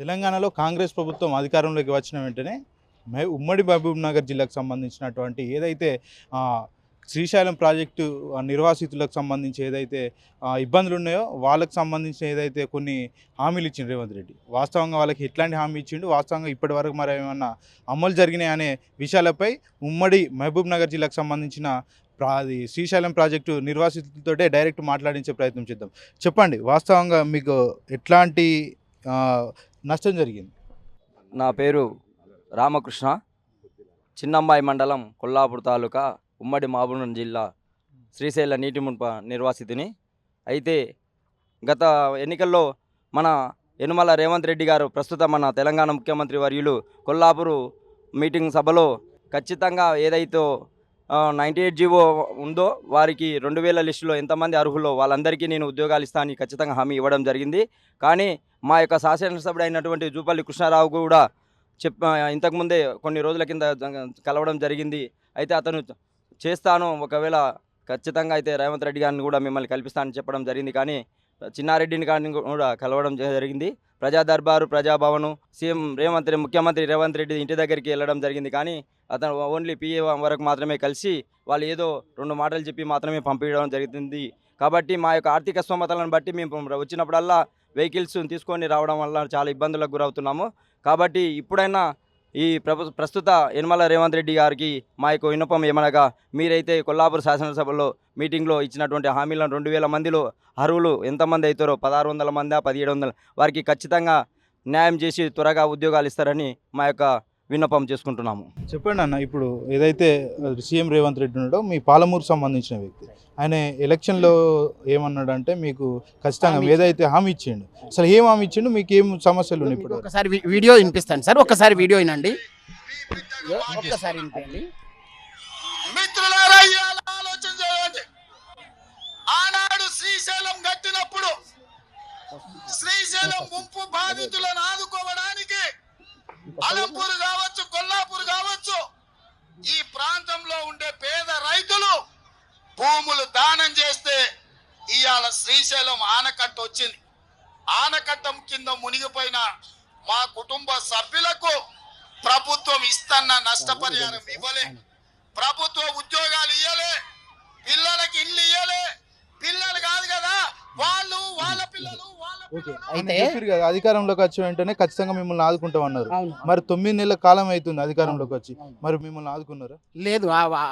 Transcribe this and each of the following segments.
తెలంగాణలో కాంగ్రెస్ ప్రభుత్వం అధికారంలోకి వచ్చిన వెంటనే మహబూ- ఉమ్మడి మహబూబ్ నగర్ జిల్లాకు సంబంధించినటువంటి ఏదైతే శ్రీశైలం ప్రాజెక్టు నిర్వాసితులకు సంబంధించి ఏదైతే ఇబ్బందులు ఉన్నాయో వాళ్ళకు సంబంధించిన ఏదైతే కొన్ని హామీలు ఇచ్చిండు రేవంత్ రెడ్డి. వాస్తవంగా వాళ్ళకి ఎట్లాంటి హామీ ఇచ్చిండు? వాస్తవంగా ఇప్పటి వరకు మరి ఏమన్నా అమలు జరిగినాయి అనే విషయాలపై ఉమ్మడి మహబూబ్ నగర్ జిల్లాకు సంబంధించిన ప్రా అది శ్రీశైలం ప్రాజెక్టు నిర్వాసితులతోటే డైరెక్ట్ మాట్లాడించే ప్రయత్నం చేద్దాం. చెప్పండి వాస్తవంగా మీకు ఎట్లాంటి నష్టం జరిగింది. నా పేరు రామకృష్ణ. చిన్నంబాయి మండలం కొల్లాపూర్ తాలూకా ఉమ్మడి మహబూబ్ జిల్లా శ్రీశైల నీటి మున్ప నిర్వాసితిని. అయితే గత ఎన్నికల్లో మన యనుమల రేవంత్ రెడ్డి గారు ప్రస్తుతం మన తెలంగాణ ముఖ్యమంత్రి వర్యులు కొల్లాపూరు మీటింగ్ సభలో ఖచ్చితంగా ఏదైతే నైంటీ ఎయిట్ జీవో ఉందో వారికి రెండు వేల లిస్టులో ఎంతమంది అర్హులో వాళ్ళందరికీ నేను ఉద్యోగాలు ఇస్తానని ఖచ్చితంగా హామీ ఇవ్వడం జరిగింది. కానీ మా యొక్క శాసనసభ్యుడు అయినటువంటి జూపల్లి కృష్ణారావు కూడా చెప్ ఇంతకుముందే కొన్ని రోజుల కింద కలవడం జరిగింది. అయితే అతను చేస్తాను ఒకవేళ ఖచ్చితంగా అయితే రేవంత్ రెడ్డి గారిని కూడా మిమ్మల్ని కల్పిస్తానని చెప్పడం జరిగింది. కానీ చిన్నారెడ్డిని గారిని కూడా కలవడం జరిగింది. ప్రజా దర్బారు ప్రజాభవను సీఎం రేవంత్ రెడ్డి ముఖ్యమంత్రి రేవంత్ రెడ్డి ఇంటి దగ్గరికి వెళ్ళడం జరిగింది. కానీ అతను ఓన్లీ పిఏ వరకు మాత్రమే కలిసి వాళ్ళు ఏదో రెండు మాటలు చెప్పి మాత్రమే పంపించడం జరుగుతుంది. కాబట్టి మా యొక్క ఆర్థిక స్తోమతలను బట్టి మేము వచ్చినప్పుడల్లా వెహికల్స్ తీసుకొని రావడం వల్ల చాలా ఇబ్బందులకు గురవుతున్నాము. కాబట్టి ఇప్పుడైనా ఈ ప్రస్తుత యనమల రేవంత్ రెడ్డి గారికి మా యొక్క విన్నపం ఏమనగా మీరైతే కొల్లాపూర్ శాసనసభలో మీటింగ్లో ఇచ్చినటువంటి హామీలను రెండు వేల మందిలో అర్హులు ఎంతమంది అవుతారో పదహారు వందల మందా పదిహేడు వందల వారికి ఖచ్చితంగా న్యాయం చేసి త్వరగా ఉద్యోగాలు ఇస్తారని మా యొక్క విన్నపం చేసుకుంటున్నాము. చెప్పండి అన్న ఇప్పుడు ఏదైతే సీఎం రేవంత్ రెడ్డి ఉన్నాడో మీ పాలమూరు సంబంధించిన వ్యక్తి. ఆయన ఎలక్షన్లో ఏమన్నాడంటే మీకు ఖచ్చితంగా ఏదైతే హామీ ఇచ్చిండు అసలు ఏం హామీ ఇచ్చిండు మీకు ఏం సమస్యలు ఉన్నాయి ఇప్పుడు? ఒకసారి వీడియో వినిపిస్తాను సార్ ఒకసారి వీడియో వినండి. ఒక్కసారి వినిపించండి మిత్రులారా ఇవాళ ఆలోచన చేయండి. ఆనాడు శ్రీశైలం కట్టినప్పుడు శ్రీశైలం ముంపు బాధితులను ఆదుకోవడానికి అలంపూర్ కావచ్చు కొల్లాపూర్ కావచ్చు ఈ ప్రాంతంలో ఉండే పేద రైతులు భూములు దానం చేస్తే ఇవాళ శ్రీశైలం ఆనకట్ట వచ్చింది. ఆనకట్టం కింద మునిగిపోయిన మా కుటుంబ సభ్యులకు ప్రభుత్వం ఇస్తన్న నష్టపరిహారం ఇవ్వలే. ప్రభుత్వ ఉద్యోగాలు ఇయ్యలే. పిల్లలకి ఇల్లు ఇయ్యలే. పిల్లలు కాదు కదా వాళ్ళు వాళ్ళ పిల్లలు అయితే చెప్పారు కదా అధికారంలోకి వచ్చిన వెంటనే ఖచ్చితంగా మిమ్మల్ని ఆదుకుంటాం అన్నారు. మరి తొమ్మిది నెలల కాలం అవుతుంది అధికారంలోకి వచ్చి. మరి మిమ్మల్ని ఆదుకున్నారా? లేదు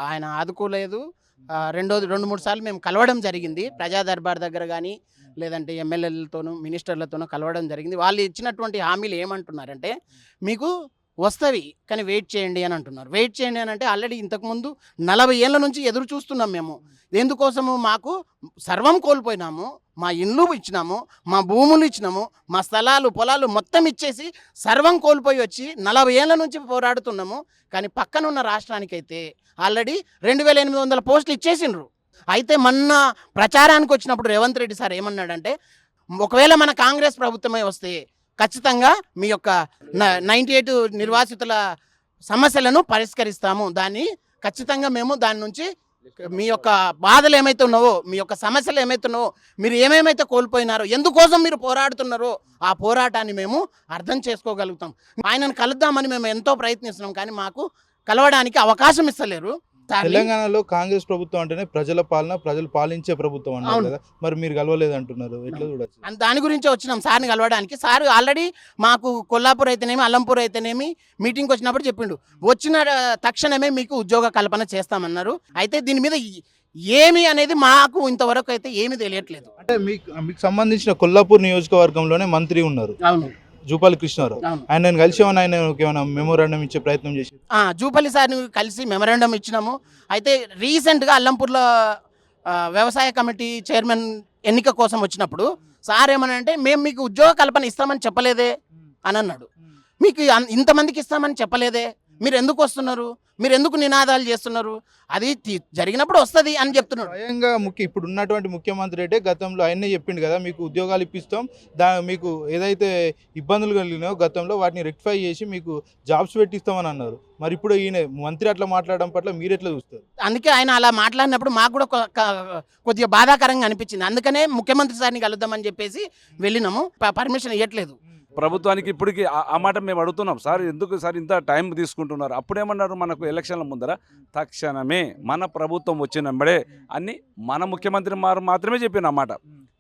ఆయన ఆదుకోలేదు. ఆ, రెండోది రెండు మూడు సార్లు మేము కలవడం జరిగింది. ప్రజా దర్బార్ దగ్గర కానీ లేదంటే ఎమ్మెల్యేలతోనూ మినిస్టర్లతోనూ కలవడం జరిగింది. వాళ్ళు ఇచ్చినటువంటి హామీలు ఏమంటున్నారంటే మీకు వస్తవి కానీ వెయిట్ చేయండి అని అంటున్నారు. వెయిట్ చేయండి అని అంటే ఆల్రెడీ ఇంతకుముందు నలభై ఏళ్ళ నుంచి ఎదురు చూస్తున్నాం మేము. ఎందుకోసము మాకు సర్వం కోల్పోయినాము మా ఇండ్లు ఇచ్చినాము మా భూములు ఇచ్చినాము మా స్థలాలు పొలాలు మొత్తం ఇచ్చేసి సర్వం కోల్పోయి వచ్చి నలభై ఏళ్ళ నుంచి పోరాడుతున్నాము. కానీ పక్కనున్న రాష్ట్రానికైతే ఆల్రెడీ రెండు వేల ఎనిమిది వందల పోస్టులు ఇచ్చేసిండ్రు. అయితే మొన్న ప్రచారానికి వచ్చినప్పుడు రేవంత్ రెడ్డి సార్ ఏమన్నాడంటే ఒకవేళ మన కాంగ్రెస్ ప్రభుత్వమే వస్తే ఖచ్చితంగా మీ యొక్క నైంటీ ఎయిట్ నిర్వాసితుల సమస్యలను పరిష్కరిస్తాము. దాన్ని ఖచ్చితంగా మేము దాని నుంచి మీ యొక్క బాధలు ఏమైతున్నావో మీ యొక్క సమస్యలు ఏమైతున్నావో మీరు ఏమేమైతే కోల్పోయినారో ఎందుకోసం మీరు పోరాడుతున్నారో ఆ పోరాటాన్ని మేము అర్థం చేసుకోగలుగుతాం. ఆయనను కలుద్దామని మేము ఎంతో ప్రయత్నిస్తున్నాం కానీ మాకు కలవడానికి అవకాశం ఇస్తలేరు. తెలంగాణలో కాంగ్రెస్ ప్రభుత్వం అంటేనే ప్రజల పాలన ప్రజలు పాలించే ప్రభుత్వం అన్నారు. కదా. మరి మీరు కలవలేదు అంటున్నారు ఎట్లా చూడొచ్చు? దాని గురించే వచ్చినాం సార్ని కలవడానికి. సార్ ఆల్రెడీ మాకు కొల్లాపూర్ అయితేనేమి అల్లంపూర్ అయితేనేమి మీటింగ్కి వచ్చినప్పుడు చెప్పిండు. వచ్చిన తక్షణమే మీకు ఉద్యోగ కల్పన చేస్తామన్నారు. అయితే దీని మీద ఏమి అనేది మాకు ఇంతవరకు అయితే ఏమీ తెలియట్లేదు. అంటే మీకు మీకు సంబంధించిన కొల్లాపూర్ నియోజకవర్గంలోనే మంత్రి ఉన్నారు. అవును. జూపాలి కృష్ణారావు. ఆయన కలిసి ఏమైనా ఆయన ఏమైనా మెమోరాండం ఇచ్చే ప్రయత్నం చేసి. ఆ, జూపల్లి సార్ని కలిసి మెమరాండం ఇచ్చినాము. అయితే రీసెంట్గా అల్లంపూర్లో వ్యవసాయ కమిటీ చైర్మన్ ఎన్నిక కోసం వచ్చినప్పుడు సార్ ఏమనంటే మేము మీకు ఉద్యోగ కల్పన ఇస్తామని చెప్పలేదే అని అన్నాడు. మీకు ఇంతమందికి ఇస్తామని చెప్పలేదే? మీరు ఎందుకు వస్తున్నారు? మీరు ఎందుకు నినాదాలు చేస్తున్నారు? అది జరిగినప్పుడు వస్తుంది అని చెప్తున్నాడు. స్వయంగా ముఖ్య ఇప్పుడు ఉన్నటువంటి ముఖ్యమంత్రి అయితే గతంలో ఆయనే చెప్పిండు కదా మీకు ఉద్యోగాలు ఇప్పిస్తాం దా మీకు ఏదైతే ఇబ్బందులు కలిగినాయో గతంలో వాటిని రెక్టిఫై చేసి మీకు జాబ్స్ పెట్టిస్తామని అన్నారు. మరి ఇప్పుడు ఈయన మంత్రి అట్లా మాట్లాడడం పట్ల మీరు ఎట్లా చూస్తారు? అందుకే ఆయన అలా మాట్లాడినప్పుడు మాకు కూడా కొద్దిగా బాధాకరంగా అనిపించింది. అందుకనే ముఖ్యమంత్రి సార్ని కలుద్దామని చెప్పేసి వెళ్ళినాము. పర్మిషన్ ఇవ్వట్లేదు ప్రభుత్వానికి ఇప్పటికి ఆ- మాట మేము అడుగుతున్నాం. సార్ ఎందుకు సార్ ఇంత టైం తీసుకుంటున్నారు? అప్పుడేమన్నారు మనకు ఎలక్షన్ల ముందర? తక్షణమే మన ప్రభుత్వం వచ్చినప్పుడే అన్ని మన ముఖ్యమంత్రి మారు మాత్రమే చెప్పిన అన్నమాట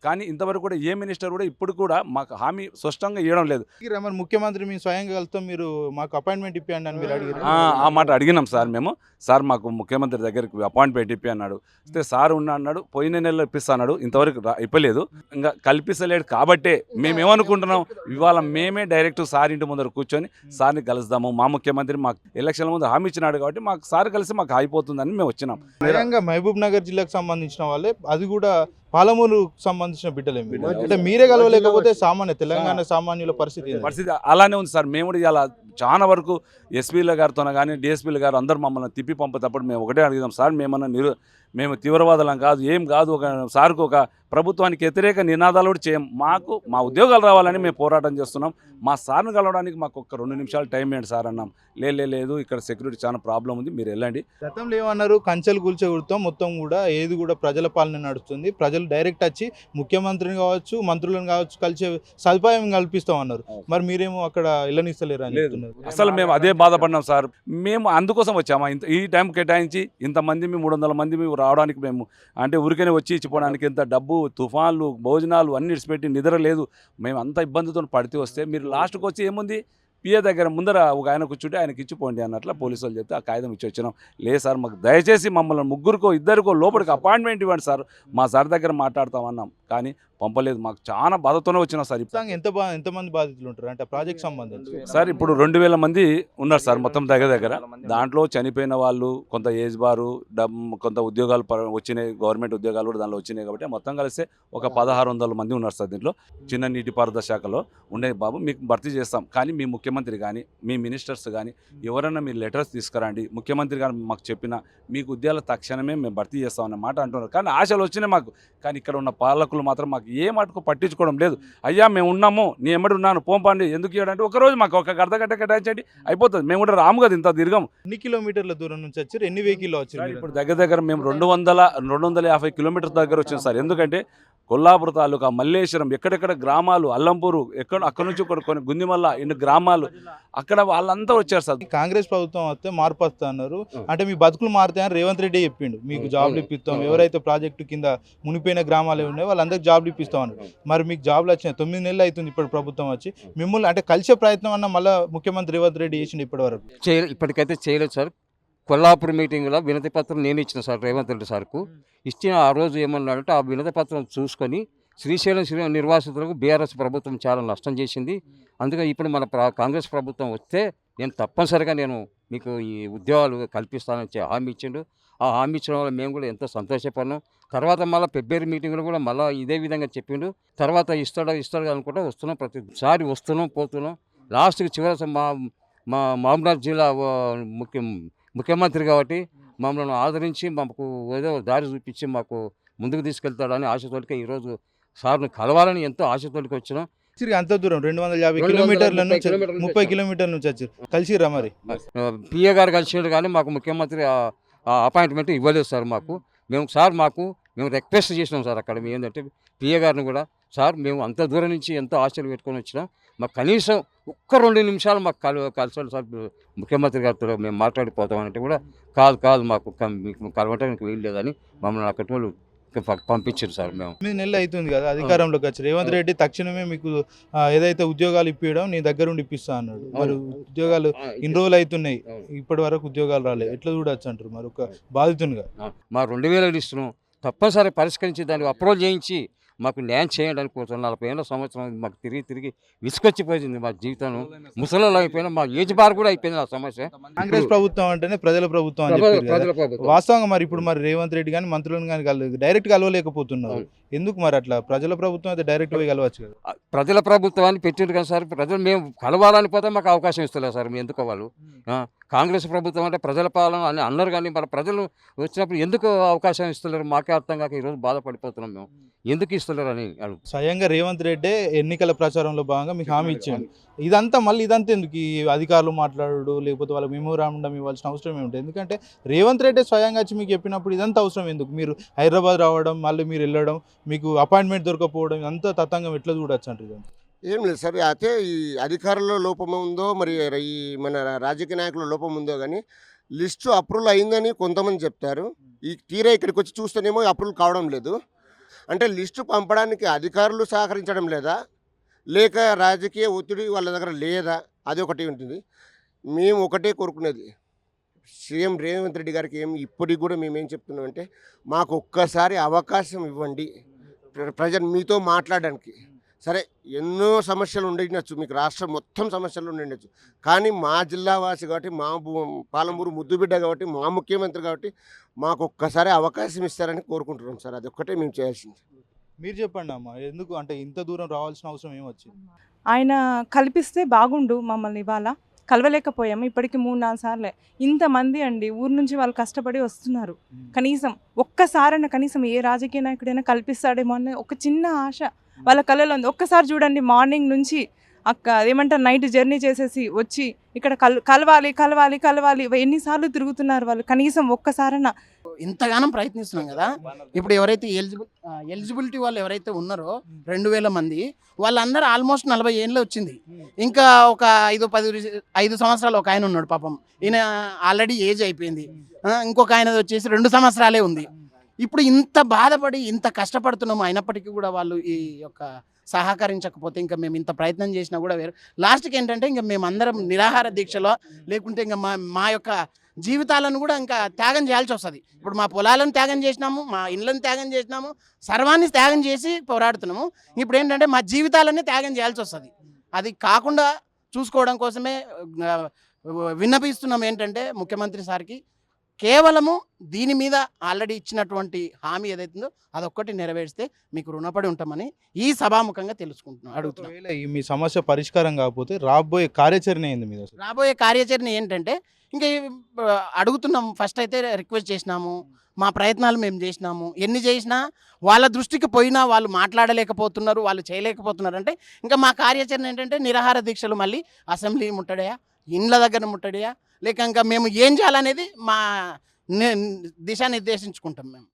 కానీ ఇంతవరకు కూడా ఏ మినిస్టర్ కూడా ఇప్పుడు కూడా మాకు హామీ స్పష్టంగా ఇవ్వడం లేదు. మరి ముఖ్యమంత్రి మీ స్వయంగా కలుతో మీరు మాకు అపాయింట్మెంట్ ఇప్పియండి అని మీరు అడిగారు. ఆ ఆ మాట అడిగినాం సార్ మేము. సార్ మాకు ముఖ్యమంత్రి దగ్గరికి అపాయింట్మెంట్ ఇప్పి అన్నాడు అయితే సార్ ఉన్న అన్నాడు పోయిన నెలలో ఇప్పిస్తా అన్నాడు ఇంతవరకు రా- ఇప్పలేదు. ఇంకా కల్పిస్తలేడు కాబట్టే మేము ఏమనుకుంటున్నాం ఇవాళ మేమే డైరెక్ట్ సార్ ఇంటి ముందర కూర్చొని సార్ని కలుద్దాము మా ముఖ్యమంత్రి మాకు ఎలక్షన్ల ముందు హామీ ఇచ్చినాడు కాబట్టి మాకు సార్ కలిసి మాకు అయిపోతుందని మేము వచ్చినాం. స్వయంగా మహబూబ్ నగర్ జిల్లాకు సంబంధించిన వాళ్ళే అది కూడా పాలమూరు సంబంధించిన బిడ్డలే. అంటే మీరే కలవలేకపోతే సామాన్య తెలంగాణ సామాన్యుల పరిస్థితి? పరిస్థితి అలానే ఉంది సార్. మేము కూడా ఇలా చాలా వరకు ఎస్పీల గారితో కానీ డిఎస్పీల గారు అందరూ మమ్మల్ని తిప్పి పంపేటప్పుడు మేము ఒకటే అడిగాం సార్. మేమన్నా నిరు మేము తీవ్రవాదులం కాదు. ఏం కాదు. ఒక సార్కు ఒక ప్రభుత్వానికి వ్యతిరేక నినాదాలు కూడా చేయం. మాకు మా ఉద్యోగాలు రావాలని మేము పోరాటం చేస్తున్నాం. మా సార్ని కలవడానికి మాకు ఒక రెండు నిమిషాలు టైం ఏంటి సార్ అన్నాం. లేదు ఇక్కడ సెక్యూరిటీ చాలా ప్రాబ్లం ఉంది మీరు వెళ్ళండి. గతంలో ఏమన్నారు? కంచెలు కూల్చకూడతాం మొత్తం కూడా ఏది కూడా ప్రజల పాలన నడుస్తుంది. ప్రజలు డైరెక్ట్ వచ్చి ముఖ్యమంత్రిని కావచ్చు మంత్రులను కావచ్చు కలిసే సదుపాయం కల్పిస్తాం అన్నారు. మరి మీరేమో అక్కడ ఇళ్ళనిస్తలేరు అసలు మేము అదే బాధపడినాం సార్. మేము అందుకోసం వచ్చామా ఇంత ఈ టైం కేటాయించి ఇంతమంది మేము మూడు వందల మంది మేము రావడానికి మేము అంటే ఊరికనే వచ్చి ఇచ్చిపోవడానికి ఇంత డబ్బు తుఫాన్లు భోజనాలు అన్ని ఇడిచిపెట్టి నిద్ర లేదు. మేము అంత ఇబ్బందితో పడితే వస్తే మీరు లాస్ట్కి వచ్చి ఏముంది? పిఏ దగ్గర ముందర ఒక ఆయన కూర్చుంటే ఆయనకి ఇచ్చిపోండి అన్నట్లు పోలీసు వాళ్ళు చెప్తే ఆ కాగితం ఇచ్చి వచ్చినాం లేదు సార్ మాకు దయచేసి మమ్మల్ని ముగ్గురికో ఇద్దరికో లోపలికి అపాయింట్మెంట్ ఇవ్వండి సార్. మా సార్ దగ్గర మాట్లాడతామన్నాం కానీ పంపలేదు. మాకు చాలా బాధతోనే వచ్చినాం సార్ ఎంత బా ఎంతమంది బాధితులు ఉంటారు? అంటే ప్రాజెక్ట్ సంబంధించి. సార్ ఇప్పుడు రెండు వేల మంది ఉన్నారు సార్ మొత్తం దగ్గర దగ్గర. దాంట్లో చనిపోయిన వాళ్ళు కొంత ఏజ్ బారు డబ్ కొంత ఉద్యోగాలు పర- వచ్చినాయి గవర్నమెంట్ ఉద్యోగాలు కూడా దానిలో వచ్చినాయి కాబట్టి మొత్తం కలిస్తే ఒక పదహారు వందల మంది ఉన్నారు సార్ దీంట్లో. చిన్న నీటిపారుదల శాఖలో ఉండే బాబు మీకు భర్తీ చేస్తాం. కానీ మీ ముఖ్యమంత్రి కానీ మీ మినిస్టర్స్ కానీ ఎవరైనా మీరు లెటర్స్ తీసుకురండి. ముఖ్యమంత్రి గారు మాకు చెప్పిన మీకు ఉద్యోగాలు తక్షణమే మేము భర్తీ చేస్తాం అన్న మాట అంటున్నారు. కానీ ఆశలు వచ్చినాయి మాకు. కానీ ఇక్కడ ఉన్న పాలకులు మాత్రం మాకు ఏ మటుకు పట్టించుకోవడం లేదు. అయ్యా మేము ఉన్నాము నీ ఎమ్మడి ఉన్నాను పోంపండి ఎందుకు ఇవ్వడంటే ఒక రోజు మాకు ఒక గంట గంట కేటాయించండి అయిపోతుంది. మేము కూడా రాము కదా ఇంత దీర్ఘం. ఎన్ని కిలోమీటర్ల దూరం నుంచి వచ్చారు? ఎన్ని వెహికల్ వచ్చారు ఇప్పుడు దగ్గర దగ్గర మేము రెండు వందల రెండు వందల యాభై కిలోమీటర్స్ దగ్గర వచ్చాం సార్. ఎందుకంటే కొల్లాపుర తాలూకా మల్లేశ్వరం ఎక్కడెక్కడ గ్రామాలు అల్లంపూరు ఎక్కడ అక్కడ నుంచి కొన్ని గుందిమల్ల ఇన్ని గ్రామాలు అక్కడ వాళ్ళంతా వచ్చారు సార్. కాంగ్రెస్ ప్రభుత్వం వస్తే మార్పు వస్తా అన్నారు. అంటే మీ బతుకులు మారుతాయని రేవంత్ రెడ్డి చెప్పిండు. మీకు జాబ్లు ఇప్పిస్తాం. ఎవరైతే ప్రాజెక్టు కింద మునిపోయిన గ్రామాలు ఉన్నాయో వాళ్ళందరికి జాబ్లు ఇప్పిస్తాం అన్నారు. మరి మీకు జాబ్లు వచ్చినాయి. తొమ్మిది నెలలు అవుతుంది ఇప్పుడు ప్రభుత్వం వచ్చి. మిమ్మల్ని అంటే కలిసే ప్రయత్నం అన్న మళ్ళీ ముఖ్యమంత్రి రేవంత్ రెడ్డి చేసిండు ఇప్పటి వరకు చేయ ఇప్పటికైతే చేయలేదు సార్. కొల్లాపూర్ మీటింగ్లో వినతి పత్రం నేను ఇచ్చిన సార్ రేవంత్ రెడ్డి సార్కు. ఇచ్చిన ఆ రోజు ఏమన్నాడంటే ఆ వినతి పత్రం చూసుకొని శ్రీశైలం శ్రీ నిర్వాసితులకు బీఆర్ఎస్ ప్రభుత్వం చాలా నష్టం చేసింది. అందుకే ఇప్పుడు మన కాంగ్రెస్ ప్రభుత్వం వస్తే నేను తప్పనిసరిగా నేను మీకు ఈ ఉద్యోగాలు కల్పిస్తానని హామీ ఇచ్చిండు. ఆ హామీ ఇచ్చడం వల్ల మేము కూడా ఎంతో సంతోషపడినాం. తర్వాత మళ్ళీ ఫిబ్రవరి మీటింగ్లో కూడా మళ్ళీ ఇదే విధంగా చెప్పిండు. తర్వాత ఇస్తాడో ఇస్తాడు అనుకుంటా వస్తున్నాం. ప్రతిసారి వస్తున్నాం పోతున్నాం. లాస్ట్కి చివరి మా మా మామూలు జిల్లా ముఖ్య ముఖ్యమంత్రి కాబట్టి మమ్మల్ని ఆదరించి మాకు ఏదో దారి చూపించి మాకు ముందుకు తీసుకెళ్తాడని ఆశతోటికి ఈరోజు సార్ని కలవాలని ఎంతో ఆశతోటికి వచ్చినాం తిరిగి అంత దూరం రెండు వందల యాభై కిలోమీటర్ల నుంచి ముప్పై. కిలోమీటర్ల నుంచి వచ్చారు. కలిసిరా మరి? పిఏ గారు కలిసిండు కానీ మాకు ముఖ్యమంత్రి అపాయింట్మెంట్ ఇవ్వలేదు సార్ మాకు. మేము సార్ మాకు మేము రిక్వెస్ట్ చేసినాం సార్ అక్కడ. మేము ఏంటంటే పిఏ గారిని కూడా సార్ మేము అంత దూరం నుంచి ఎంతో ఆశలు పెట్టుకొని వచ్చినాం మాకు కనీసం ఒక్క రెండు నిమిషాలు మాకు కలు కలిసాలి సార్. ముఖ్యమంత్రి గారితో మేము మాట్లాడిపోతామంటే కూడా కాదు కాదు మాకు మీకు కలవటానికి వీలు లేదని మమ్మల్ని అక్కడి వాళ్ళు పంపించారు సార్ మేము. తొమ్మిది నెలలు అవుతుంది కదా అధికారంలోకి వచ్చి రేవంత్ రెడ్డి తక్షణమే మీకు ఆ, ఏదైతే ఉద్యోగాలు ఇప్పించడం నీ దగ్గర ఉండి ఇప్పిస్తా అన్నాడు. మరి ఉద్యోగాలు ఇన్ని రోజులు అవుతున్నాయి. ఇప్పటి వరకు ఉద్యోగాలు రాలేదు. ఎట్లా చూడొచ్చు అంటారు? మరి ఒక బాధితునిగా. మా రెండు వేల ఇస్తున్నాం. తప్పనిసరి పరిష్కరించి దాన్ని అప్రోల్ చేయించి మాకు న్యాయం చేయండి అని కోరుతున్నాం నలభై ఏళ్ళ సంవత్సరం మాకు తిరిగి తిరిగి విసుకొచ్చిపోయింది మా జీవితం ముసలిలో అయిపోయినా మా ఏజ్ బార్ కూడా అయిపోయింది ఆ సమస్య. కాంగ్రెస్ ప్రభుత్వం అంటేనే ప్రజల ప్రభుత్వం కదా. వాస్తవంగా మరి ఇప్పుడు మరి రేవంత్ రెడ్డి కానీ మంత్రులను కానీ కలవ డైరెక్ట్ కలవలేకపోతున్నారు. ఎందుకు మరి అట్లా? ప్రజల ప్రభుత్వం అయితే డైరెక్ట్ పోయి కలవచ్చు కదా. ప్రజల ప్రభుత్వాన్ని పెట్టిండు కానీ సార్. ప్రజలు మేము కలవాలని పోతే మాకు అవకాశం ఇస్తలేదు సార్. మేము ఎందుకు వాళ్ళు కాంగ్రెస్ ప్రభుత్వం అంటే ప్రజల పాలన అని అన్నారు కానీ మన ప్రజలు వచ్చినప్పుడు ఎందుకు అవకాశం ఇస్తలేరు? మాకే అర్థం కాక ఈరోజు బాధపడిపోతున్నాం మేము. ఎందుకు అడుగు. స్వయంగా రేవంత్ రెడ్డి ఎన్నికల ప్రచారంలో భాగంగా మీకు హామీ ఇచ్చాడు. ఇదంతా మళ్ళీ ఇదంతా ఎందుకు? ఈ అధికారులు మాట్లాడు లేకపోతే వాళ్ళ మెమోరాండం ఇవ్వాల్సిన అవసరం ఏమిటి ఎందుకంటే రేవంత్ రెడ్డి స్వయంగా వచ్చి మీకు చెప్పినప్పుడు ఇదంతా అవసరం ఎందుకు? మీరు హైదరాబాద్ రావడం మళ్ళీ మీరు వెళ్ళడం మీకు అపాయింట్మెంట్ దొరకపోవడం ఇదంతా తతంగం ఎట్లా చూడొచ్చు అంటారు ఇదంతా? ఏం లేదు సార్ అయితే ఈ అధికారుల లోపం ఉందో మరి ఈ మన రాజకీయ నాయకుల లోపం ఉందో కానీ లిస్టు అప్రూవల్ అయిందని కొంతమంది చెప్తారు. ఈ తీరా ఇక్కడికి వచ్చి చూస్తేనేమో అప్రూవల్ కావడం లేదు. అంటే లిస్టు పంపడానికి అధికారులు సహకరించడం లేదా? లేక రాజకీయ ఒత్తిడి వాళ్ళ దగ్గర లేదా? అది ఒకటి ఉంటుంది. మేము ఒకటే కోరుకునేది. సీఎం రేవంత్ రెడ్డి గారికి ఏం ఇప్పటికి కూడా మేమేం చెప్తున్నామంటే మాకు ఒక్కసారి అవకాశం ఇవ్వండి. ప్రజలు మీతో మాట్లాడడానికి. సరే ఎన్నో సమస్యలు ఉండొచ్చు మీకు రాష్ట్రం మొత్తం సమస్యలు ఉండొచ్చు కానీ మా జిల్లా వాసి కాబట్టి మా భూ- పాలమూరు ముద్దుబిడ్డ కాబట్టి మా ముఖ్యమంత్రి కాబట్టి మాకు ఒక్కసారి అవకాశం ఇస్తారని కోరుకుంటున్నాం సార్. అది ఒక్కటే మేము చేయాల్సింది. మీరు చెప్పండి అమ్మా ఎందుకు అంటే ఇంత దూరం రావాల్సిన అవసరం ఏమొచ్చింది ఆయన కల్పిస్తే బాగుండు మమ్మల్ని ఇవాళ. కలవలేకపోయాము ఇప్పటికి మూడు నాలుగు సార్లే. ఇంతమంది అండి ఊరు నుంచి వాళ్ళు కష్టపడి వస్తున్నారు. కనీసం ఒక్కసారైనా కనీసం ఏ రాజకీయ నాయకుడైనా కల్పిస్తాడేమో అనే ఒక చిన్న ఆశ. వాళ్ళ కళలో ఉంది ఒక్కసారి చూడండి మార్నింగ్ నుంచి అక్క ఏమంటారు నైట్ జర్నీ చేసేసి వచ్చి ఇక్కడ కల్ కలవాలి కలవాలి కలవాలి. ఎన్నిసార్లు తిరుగుతున్నారు వాళ్ళు? కనీసం ఒక్కసారైనా ఇంతగానం ప్రయత్నిస్తున్నాం కదా. ఇప్పుడు ఎవరైతే ఎలిజిబుల్ ఎలిజిబిలిటీ వాళ్ళు ఎవరైతే ఉన్నారో రెండు వేల మంది వాళ్ళందరూ ఆల్మోస్ట్ నలభై ఏళ్ళు వచ్చింది. ఇంకా ఒక ఐదు పది ఐదు సంవత్సరాలు ఒక ఆయన ఉన్నాడు పాపం. ఈయన ఆల్రెడీ ఏజ్ అయిపోయింది. ఇంకొక ఆయన వచ్చేసి రెండు సంవత్సరాలే ఉంది. ఇప్పుడు ఇంత బాధపడి ఇంత కష్టపడుతున్నాము అయినప్పటికీ కూడా వాళ్ళు ఈ యొక్క సహకరించకపోతే ఇంకా మేము ఇంత ప్రయత్నం చేసినా కూడా వేరు. లాస్ట్కి ఏంటంటే ఇంకా మేము అందరం నిరాహార దీక్షలో లేకుంటే ఇంకా మా మా యొక్క జీవితాలను కూడా ఇంకా త్యాగం చేయాల్సి వస్తుంది. ఇప్పుడు మా పొలాలను త్యాగం చేసినాము మా ఇండ్లను త్యాగం చేసినాము సర్వాన్ని త్యాగం చేసి పోరాడుతున్నాము. ఇప్పుడు ఏంటంటే మా జీవితాలన్నీ త్యాగం చేయాల్సి వస్తుంది. అది కాకుండా చూసుకోవడం కోసమే విన్నపిస్తున్నాం ఏంటంటే ముఖ్యమంత్రి సార్కి కేవలము దీని మీద ఆల్రెడీ ఇచ్చినటువంటి హామీ ఏదైతుందో అదొక్కటి నెరవేరిస్తే మీకు రుణపడి ఉంటామని ఈ సభాముఖంగా తెలుసుకుంటున్నాం అడుగుతున్నాం. మీ సమస్య పరిష్కారం కాకపోతే రాబోయే కార్యాచరణ ఏంది మీద రాబోయే కార్యాచరణ ఏంటంటే ఇంకా అడుగుతున్నాం. ఫస్ట్ అయితే రిక్వెస్ట్ చేసినాము. మా ప్రయత్నాలు మేము చేసినాము. ఎన్ని చేసినా వాళ్ళ దృష్టికి పోయినా వాళ్ళు మాట్లాడలేకపోతున్నారు వాళ్ళు చేయలేకపోతున్నారు. అంటే ఇంకా మా కార్యాచరణ ఏంటంటే నిరాహార దీక్షలు మళ్ళీ అసెంబ్లీ ముట్టడయా? ఇండ్ల దగ్గర ముట్టడయా? లేక ఇంకా మేము ఏం చేయాలనేది మా ని- దిశానిర్దేశించుకుంటాం మేము.